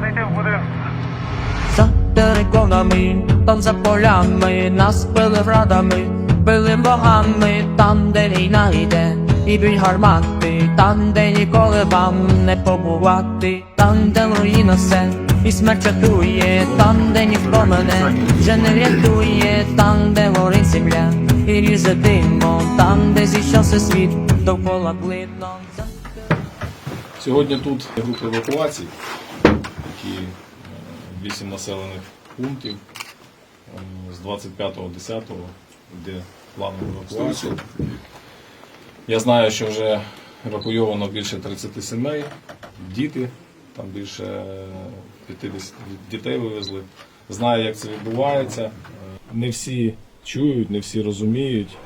Зайти в будинок. За териконами, там за полями, нас били врадами, били богами, там, де війна йде, і б'ють гармати, там, де ніколи вам не побувати, там, де руїна все, і смерть чатує, там, де ніхто мене вже не рятує, там, де горить земля, і ріже димом, там, де зійшовся світ, довкола блидно. Сьогодні тут групи евакуації, які е, вісім населених пунктів е, з 25.10 йде план евакуації. Я знаю, що вже евакуйовано більше 30 сімей, діти, там більше 50 дітей вивезли. Знаю, як це відбувається. Е, Не всі чують, не всі розуміють.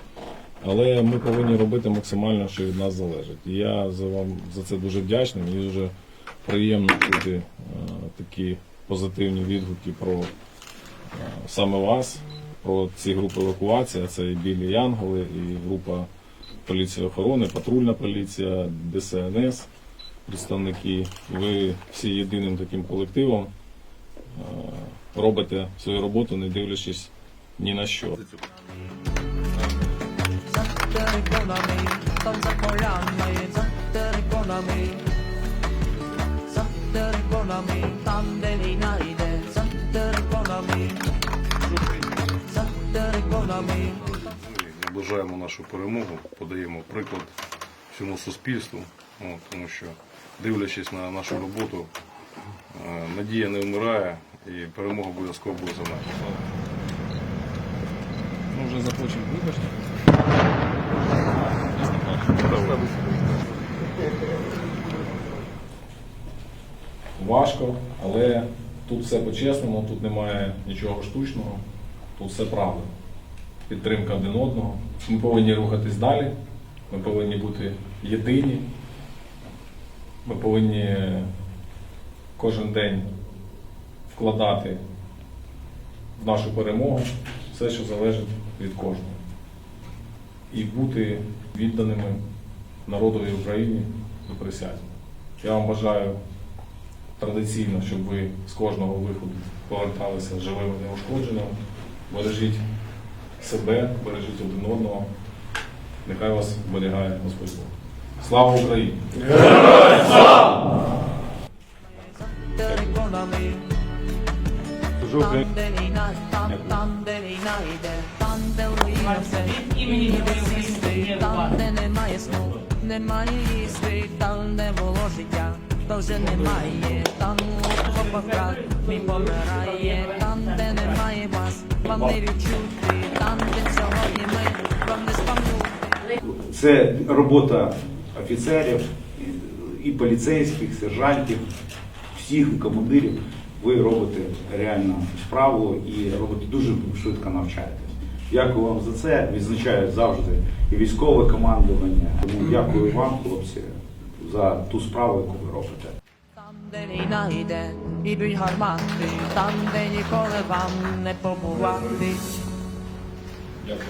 Але ми повинні робити максимально, що від нас залежить. І я за вам за це дуже вдячний. Мені дуже приємно чути е, такі позитивні відгуки про е, саме вас, про ці групи евакуації. Це і білі Янголи, і група поліції охорони, патрульна поліція, ДСНС, представники. Ви всі єдиним таким колективом е, робите свою роботу, не дивлячись ні на що. За наближаємо нашу перемогу, подаємо приклад всьому суспільству, от, тому що дивлячись на нашу роботу, е, надія не вмирає і перемога обов'язково буде за нами. Ми вже захочемо вибачити. Важко, але тут все по-чесному, тут немає нічого штучного, тут все правда. Підтримка один одного. Ми повинні рухатись далі, ми повинні бути єдині. Ми повинні кожен день вкладати в нашу перемогу все, що залежить від кожного. І бути відданими народові України до присязі. Я вам бажаю традиційно, щоб ви з кожного виходу поверталися живими неушкодженими. Бережіть себе, бережіть один одного. Нехай вас оберігає Господь Бог. Слава Україні! Там, де війна, там, де війна йде, там, де руїна все, і сісти, там, де немає сну, немає їсти, там, де було життя, то вже немає, там у окопах мій помирає, там, де немає вас, вам не відчути, Це робота офіцерів, і поліцейських, сержантів, всіх командирів. Ви робите реально справу і робите дуже швидко навчаєтесь. Дякую вам за це. Відзначаю завжди і військове командування. Тому дякую вам, хлопці, за ту справу, яку ви робите. Там, де війна йде, і б'ють гармати, там, де ніколи вам не побувати. Дякую.